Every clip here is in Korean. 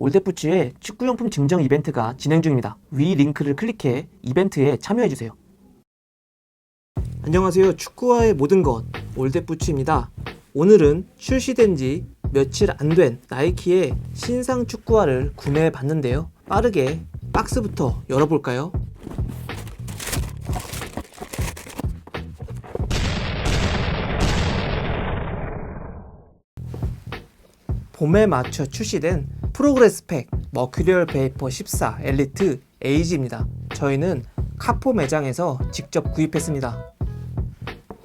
올댓부츠의 축구용품 증정 이벤트가 진행 중입니다. 위 링크를 클릭해 이벤트에 참여해주세요. 안녕하세요. 축구화의 모든 것 올댓부츠입니다. 오늘은 출시된 지 며칠 안 된 나이키의 신상 축구화를 구매해 봤는데요. 빠르게 박스부터 열어볼까요? 봄에 맞춰 출시된 프로그레스 팩 머큐리얼 베이퍼 14 엘리트 에이지입니다. 저희는 카포 매장에서 직접 구입했습니다.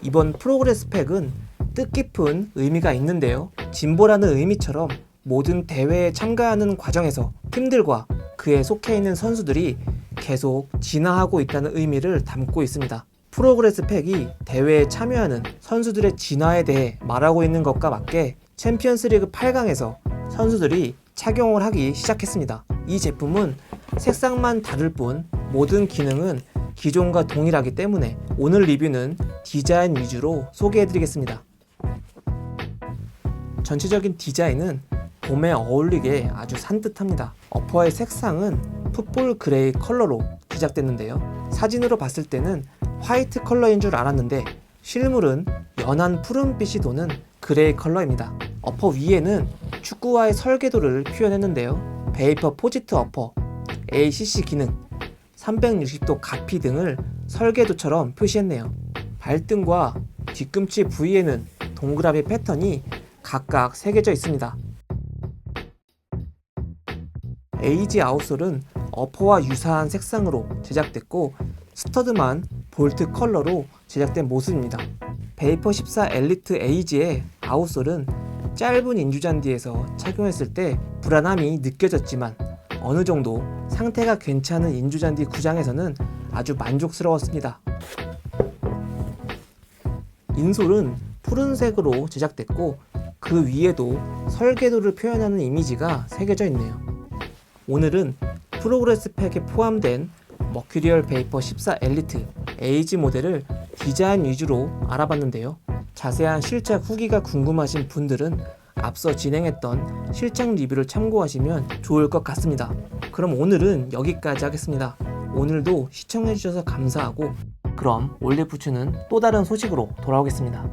이번 프로그레스 팩은 뜻깊은 의미가 있는데요. 진보라는 의미처럼 모든 대회에 참가하는 과정에서 팀들과 그에 속해 있는 선수들이 계속 진화하고 있다는 의미를 담고 있습니다. 프로그레스 팩이 대회에 참여하는 선수들의 진화에 대해 말하고 있는 것과 맞게 챔피언스 리그 8강에서 선수들이 착용을 하기 시작했습니다. 이 제품은 색상만 다를 뿐 모든 기능은 기존과 동일하기 때문에 오늘 리뷰는 디자인 위주로 소개해드리겠습니다. 전체적인 디자인은 봄에 어울리게 아주 산뜻합니다. 어퍼의 색상은 풋볼 그레이 컬러로 제작됐는데요. 사진으로 봤을 때는 화이트 컬러인 줄 알았는데 실물은 연한 푸른빛이 도는 그레이 컬러입니다. 어퍼 위에는 축구화의 설계도를 표현했는데요. 베이퍼 포지트 어퍼, ACC 기능, 360도 가피 등을 설계도처럼 표시했네요. 발등과 뒤꿈치 부위에는 동그라미 패턴이 각각 새겨져 있습니다. 에이지 아웃솔은 어퍼와 유사한 색상으로 제작됐고 스터드만 볼트 컬러로 제작된 모습입니다. 베이퍼 14 엘리트 에이지의 아웃솔은 짧은 인주잔디에서 착용했을 때 불안함이 느껴졌지만 어느 정도 상태가 괜찮은 인주잔디 구장에서는 아주 만족스러웠습니다. 인솔은 푸른색으로 제작됐고 그 위에도 설계도를 표현하는 이미지가 새겨져 있네요. 오늘은 프로그레스 팩에 포함된 머큐리얼 베이퍼 14 엘리트 에이지 모델을 디자인 위주로 알아봤는데요. 자세한 실착 후기가 궁금하신 분들은 앞서 진행했던 실착 리뷰를 참고하시면 좋을 것 같습니다. 그럼 오늘은 여기까지 하겠습니다. 오늘도 시청해주셔서 감사하고 그럼 올리부츠는 또 다른 소식으로 돌아오겠습니다.